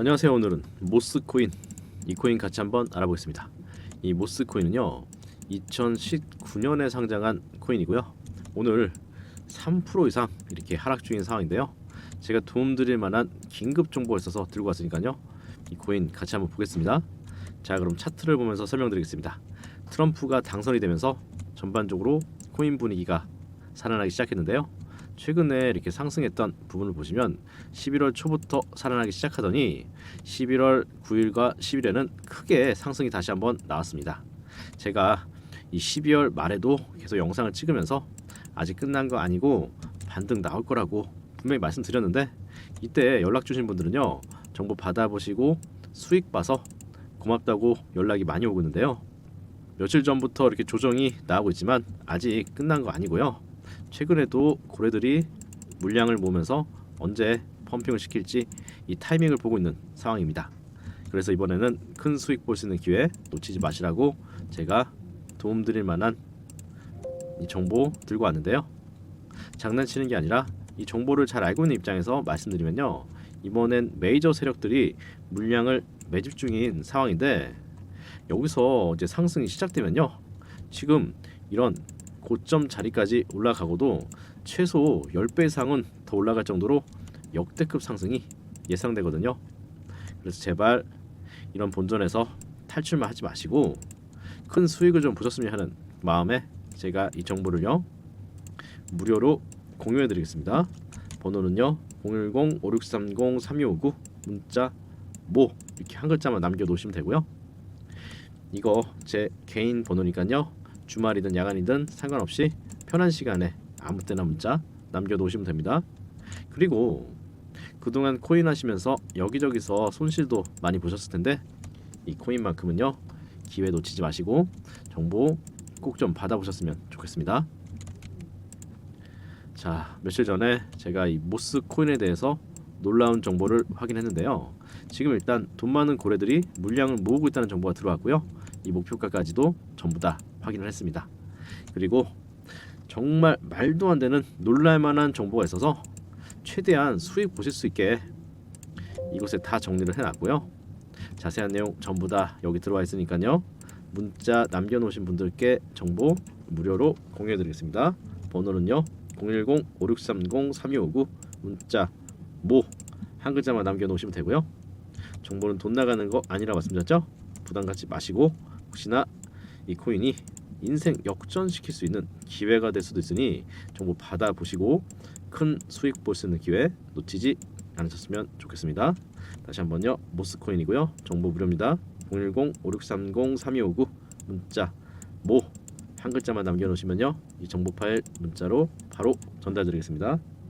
안녕하세요. 오늘은 모스 코인 이 코인 같이 한번 알아보겠습니다. 이 모스 코인은요 2019년에 상장한 코인이고요. 오늘 3% 이상 이렇게 하락 중인 상황인데요. 제가 도움드릴 만한 긴급 정보가 있어서 들고 왔으니까요. 이 코인 같이 한번 보겠습니다. 자 그럼 차트를 보면서 설명드리겠습니다. 트럼프가 당선이 되면서 전반적으로 코인 분위기가 살아나기 시작했는데요. 최근에 이렇게 상승했던 부분을 보시면 11월 초부터 살아나기 시작하더니 11월 9일과 10일에는 크게 상승이 다시 한번 나왔습니다. 제가 이 12월 말에도 계속 영상을 찍으면서 아직 끝난 거 아니고 반등 나올 거라고 분명히 말씀드렸는데 이때 연락 주신 분들은요 정보 받아보시고 수익 봐서 고맙다고 연락이 많이 오고 있는데요 며칠 전부터 이렇게 조정이 나오고 있지만 아직 끝난 거 아니고요 최근에도 고래들이 물량을 모으면서 언제 펌핑을 시킬지 이 타이밍을 보고 있는 상황입니다. 그래서 이번에는 큰 수익 볼 수 있는 기회 놓치지 마시라고 제가 도움드릴 만한 이 정보 들고 왔는데요. 장난치는 게 아니라 이 정보를 잘 알고 있는 입장에서 말씀드리면요. 이번엔 메이저 세력들이 물량을 매집 중인 상황인데 여기서 이제 상승이 시작되면요. 지금 이런 고점 자리까지 올라가고도 최소 10배 이상은 더 올라갈 정도로 역대급 상승이 예상되거든요. 그래서 제발 이런 본전에서 탈출만 하지 마시고 큰 수익을 좀 보셨으면 하는 마음에 제가 이 정보를요 무료로 공유해 드리겠습니다. 번호는요 010-5630-3259 문자 모 이렇게 한 글자만 남겨 놓으시면 되고요. 이거 제 개인 번호니까요. 주말이든 야간이든 상관없이 편한 시간에 아무 때나 문자 남겨 놓으시면 됩니다. 그리고 그동안 코인 하시면서 여기저기서 손실도 많이 보셨을 텐데 이 코인만큼은요. 기회 놓치지 마시고 정보 꼭 좀 받아보셨으면 좋겠습니다. 자, 며칠 전에 제가 이 모스 코인에 대해서 놀라운 정보를 확인했는데요. 지금 일단 돈 많은 고래들이 물량을 모으고 있다는 정보가 들어왔고요. 이 목표가까지도 전부 다 확인을 했습니다. 그리고 정말 말도 안 되는 놀랄만한 정보가 있어서 최대한 수익 보실 수 있게 이곳에 다 정리를 해놨고요. 자세한 내용 전부 다 여기 들어와 있으니까요. 문자 남겨놓으신 분들께 정보 무료로 공유해드리겠습니다. 번호는요 010-5630-3259 문자 모 한 글자만 남겨놓으시면 되고요. 정보는 돈 나가는 거 아니라 말씀드렸죠? 부담 갖지 마시고 혹시나 이 코인이 인생 역전시킬 수 있는 기회가 될 수도 있으니 정보 받아보시고 큰 수익 볼 수 있는 기회 놓치지 않으셨으면 좋겠습니다. 다시 한번요. 모스코인이고요. 정보 무료입니다. 010-5630-3259 문자 모 한 글자만 남겨놓으시면요. 이 정보 파일 문자로 바로 전달드리겠습니다.